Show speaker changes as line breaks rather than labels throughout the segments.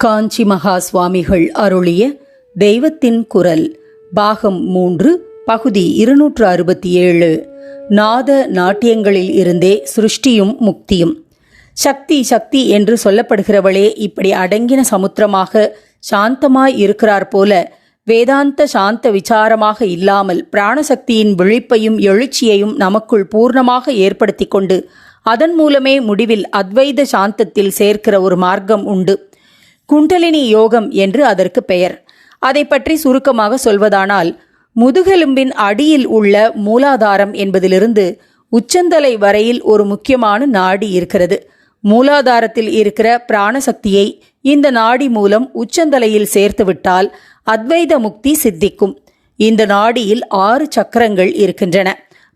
காஞ்சி மகா சுவாமிகள் அருளிய தெய்வத்தின் குரல் பாகம் மூன்று பகுதி இருநூற்று அறுபத்தி ஏழு நாத நாட்டியங்களில் இருந்தே சிருஷ்டியும் முக்தியும். சக்தி சக்தி என்று சொல்லப்படுகிறவளே இப்படி அடங்கின சமுத்திரமாக சாந்தமாய் இருக்கிறார் போல வேதாந்த சாந்த விசாரமாக இல்லாமல் பிராணசக்தியின் விழிப்பையும் எழுச்சியையும் நமக்குள் பூர்ணமாக ஏற்படுத்தி கொண்டு அதன் மூலமே முடிவில் அத்வைத சாந்தத்தில் சேர்க்கிற ஒரு மார்க்கம் உண்டு. குண்டலினி யோகம் என்று அதற்கு பெயர். அதை பற்றி சுருக்கமாக சொல்வதானால் முதுகெலும்பின் அடியில் உள்ள மூலாதாரம் என்பதிலிருந்து உச்சந்தலை வரையில் ஒரு முக்கியமான நாடி இருக்கிறது. மூலாதாரத்தில் இருக்கிற பிராணசக்தியை இந்த நாடி மூலம் உச்சந்தலையில் சேர்த்துவிட்டால் அத்வைத முக்தி சித்திக்கும். இந்த நாடியில் ஆறு சக்கரங்கள் இருக்கின்றன.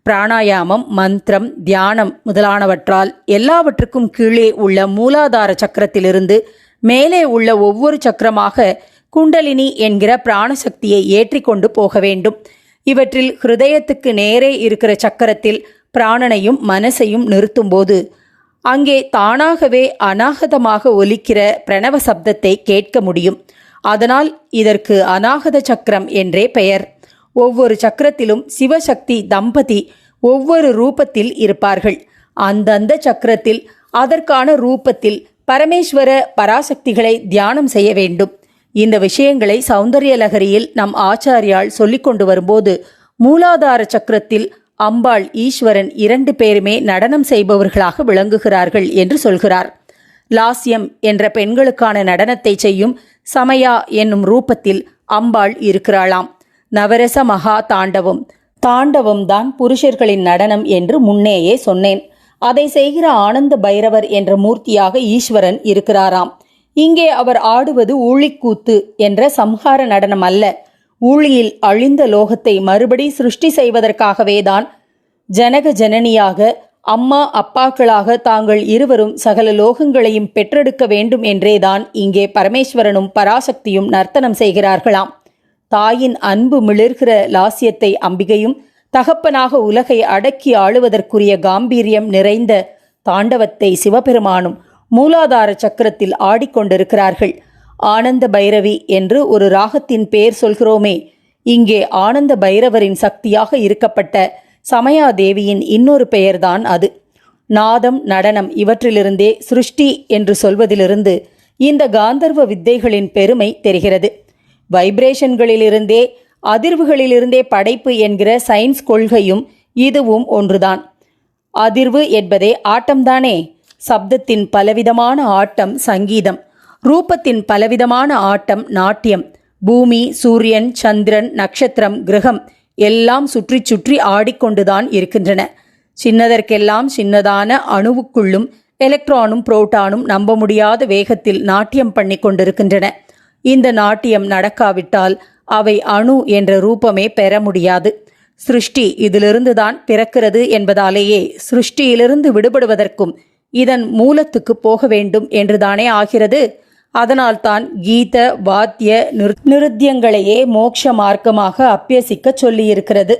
பிராணாயாமம் மந்திரம் தியானம் முதலானவற்றால் எல்லாவற்றுக்கும் கீழே உள்ள மூலாதார சக்கரத்திலிருந்து மேலே உள்ள ஒவ்வொரு சக்கரமாக குண்டலினி என்கிற பிராணசக்தியை ஏற்றிக்கொண்டு போக வேண்டும். இவற்றில் ஹிருதயத்துக்கு நேரே இருக்கிற சக்கரத்தில் பிராணனையும் மனசையும் நிறுத்தும்போது அங்கே தானாகவே அநாகதமாக ஒலிக்கிற பிரணவ சப்தத்தை கேட்க முடியும். அதனால் இதற்கு அநாகத சக்கரம் என்றே பெயர். ஒவ்வொரு சக்கரத்திலும் சிவசக்தி தம்பதி ஒவ்வொரு ரூபத்தில் இருப்பார்கள். அந்தந்த சக்கரத்தில் அதற்கான ரூபத்தில் பரமேஸ்வர பராசக்திகளை தியானம் செய்ய வேண்டும். இந்த விஷயங்களை சௌந்தரிய லகரியில் நம் ஆச்சாரியால் சொல்லிக் கொண்டு வரும்போது மூலாதார சக்கரத்தில் அம்பாள் ஈஸ்வரன் இரண்டு பேருமே நடனம் செய்பவர்களாக விளங்குகிறார்கள் என்று சொல்கிறார். லாஸ்யம் என்ற பெண்களுக்கான நடனத்தை செய்யும் சமயா என்னும் ரூபத்தில் அம்பாள் இருக்கிறாளாம். நவரச மகா தாண்டவம். தாண்டவம் தான் புருஷர்களின் நடனம் என்று முன்னேயே சொன்னேன். அதை செய்கிற ஆனந்த பைரவர் என்ற மூர்த்தியாக ஈஸ்வரன் இருக்கிறாராம். இங்கே அவர் ஆடுவது ஊழிக்கூத்து என்ற சம்ஹார நடனம் அல்ல. ஊழியில் அழிந்த லோகத்தை மறுபடி சிருஷ்டி செய்வதற்காகவே தான் ஜனக ஜனனியாக அம்மா அப்பாக்களாக தாங்கள் இருவரும் சகல லோகங்களையும் பெற்றெடுக்க வேண்டும் என்றேதான் இங்கே பரமேஸ்வரனும் பராசக்தியும் நர்த்தனம் செய்கிறார்களாம். தாயின் அன்பு மிளிர்கிற லாசியத்தை அம்பிகையும் தகப்பனாக உலகை அடக்கி ஆளுவதற்குரிய காம்பீரியம் நிறைந்த தாண்டவத்தை சிவபெருமானும் மூலாதார சக்கரத்தில் ஆடிக்கொண்டிருக்கிறார்கள். ஆனந்த பைரவி என்று ஒரு ராகத்தின் பெயர் சொல்கிறோமே. இங்கே ஆனந்த பைரவரின் சக்தியாக இருக்கப்பட்ட சமயாதேவியின் இன்னொரு பெயர்தான் அது. நாதம் நடனம் இவற்றிலிருந்தே சிருஷ்டி என்று சொல்வதிலிருந்து இந்த காந்தர்வ வித்தைகளின் பெருமை தெரிகிறது. வைப்ரேஷன்களிலிருந்தே அதிர்வுகளிலிருந்தே படைப்பு என்கிற சயின்ஸ் கொள்கையும் இதுவும் ஒன்றுதான். அதிர்வு என்பதே ஆட்டம்தானே? சப்தத்தின் பலவிதமான ஆட்டம் சங்கீதம். ரூபத்தின் பலவிதமான ஆட்டம் நாட்டியம். பூமி சூரியன் சந்திரன் நட்சத்திரம் கிரகம் எல்லாம் சுற்றி சுற்றி ஆடிக்கொண்டுதான் இருக்கின்றன. சின்னதற்கெல்லாம் சின்னதான அணுவுக்குள்ளும் எலக்ட்ரானும் புரோட்டானும் நம்ப முடியாத வேகத்தில் நாட்டியம் பண்ணி கொண்டிருக்கின்றன இந்த நாட்டியம் நடக்காவிட்டால் அவை அணு என்ற ரூபமே பெற முடியாது. சிருஷ்டி இதிலிருந்துதான் பிறக்கிறது என்பதாலேயே சிருஷ்டியிலிருந்து விடுபடுவதற்கும் இதன் மூலத்துக்கு போக வேண்டும் என்றுதானே ஆகிறது. அதனால்தான் கீத வாத்திய நிருத்தியங்களையே மோட்ச மார்க்கமாக அப்பியசிக்க சொல்லியிருக்கிறது.